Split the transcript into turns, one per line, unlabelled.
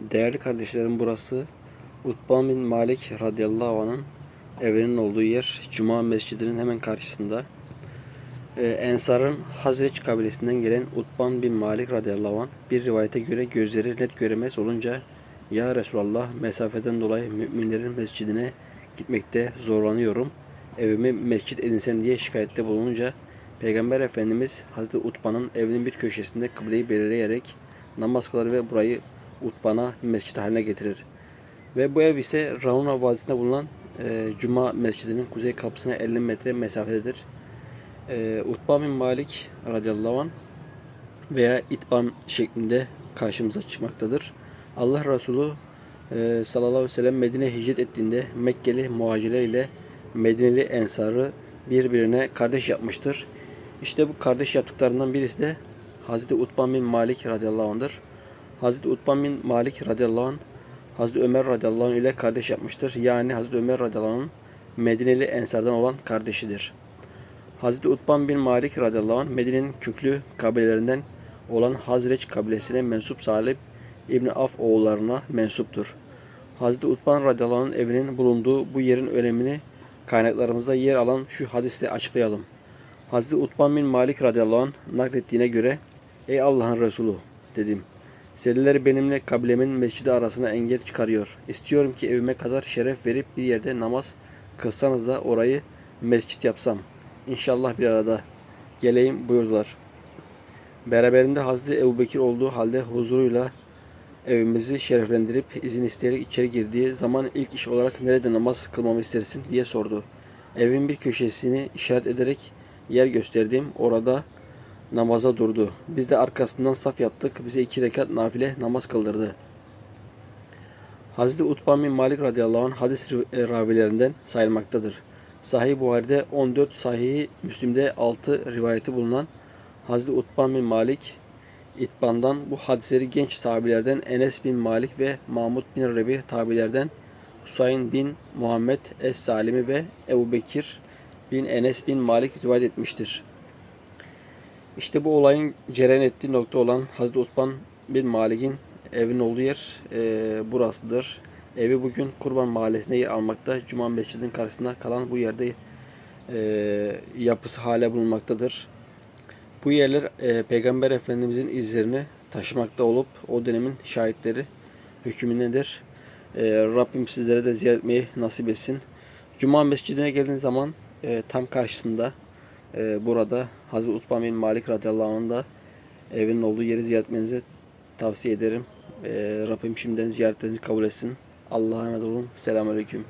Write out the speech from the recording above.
Değerli kardeşlerim burası Utban bin Malik radıyallahu anh'ın evinin olduğu yer Cuma Mescidi'nin hemen karşısında. Ee, Ensar'ın Hazreç kabilesinden gelen Utban bin Malik radıyallahu anh bir rivayete göre gözleri net göremez olunca Ya Resulallah mesafeden dolayı müminlerin mescidine gitmekte zorlanıyorum. Evimi mescit edinsem diye şikayette bulununca Peygamber Efendimiz Hazreti Utban'ın evinin bir köşesinde kıbleyi belirleyerek namaz kılar ve burayı Utban'a mescit haline getirir. Ve bu ev ise Rauna Vadisi'nde bulunan e, Cuma Mescidi'nin kuzey kapısına 50 metre mesafededir. E, Utban bin Malik radıyallahu anh veya İtban şeklinde karşımıza çıkmaktadır. Allah Resulü e, sallallahu aleyhi ve sellem Medine hicret ettiğinde Mekkeli muhacirler ile Medineli ensarı birbirine kardeş yapmıştır. İşte bu kardeş yaptıklarından birisi de Hazreti Utban bin Malik radıyallahu anh'dır. Hazreti Utban bin Malik radıyallahu anh Hazreti Ömer radıyallahu anh ile kardeş yapmıştır. Yani Hazreti Ömer radıyallahu anh Medineli ensardan olan kardeşidir. Hazreti Utban bin Malik radıyallahu anh Medine'nin köklü kabilelerinden olan Hazreç kabilesine mensup Salib İbni Af oğullarına mensuptur. Hazreti Utban radıyallahu anh evinin bulunduğu bu yerin önemini kaynaklarımızda yer alan şu hadisle açıklayalım. Hazreti Utban bin Malik radıyallahu anh naklettiğine göre Ey Allah'ın Resulü dedim. Seriler benimle kabilemin mescidi arasına engel çıkarıyor. İstiyorum ki evime kadar şeref verip bir yerde namaz kılsanız da orayı mescit yapsam. İnşallah bir arada geleyim buyurdular. Beraberinde Hazreti Ebubekir olduğu halde huzuruyla evimizi şereflendirip izin isteyerek içeri girdiği zaman ilk iş olarak nerede namaz kılmamı istersin diye sordu. Evin bir köşesini işaret ederek yer gösterdim. Orada namaza durdu. Biz de arkasından saf yaptık. Bize iki rekat nafile namaz kıldırdı. Hazreti Utban bin Malik radıyallahu anh hadis ravilerinden sayılmaktadır. Sahih Buhari'de 14, Sahih Müslim'de 6 rivayeti bulunan Hazreti Utban bin Malik İtban'dan bu hadisleri genç sahabilerden Enes bin Malik ve Mahmud bin Rebi tabilerden Husayn bin Muhammed Es-Salimi ve Ebu Bekir bin Enes bin Malik rivayet etmiştir. İşte bu olayın cereyan ettiği nokta olan Hazreti Osman bin Malik'in evin olduğu yer e, burasıdır. Evi bugün Kurban Mahallesi'nde yer almakta. Cuma Mescidi'nin karşısında kalan bu yerde e, yapısı hala bulunmaktadır. Bu yerler e, Peygamber Efendimizin izlerini taşımakta olup o dönemin şahitleri hükmündedir. E, Rabbim sizlere de ziyaret etmeyi nasip etsin. Cuma Mescidi'ne geldiğiniz zaman e, tam karşısında e, burada Hazreti Utban bin Malik radıyallahu anh'ın da evinin olduğu yeri ziyaret etmenizi tavsiye ederim. E, Rabbim şimdiden ziyaretlerinizi kabul etsin. Allah'a emanet olun. Selamünaleyküm.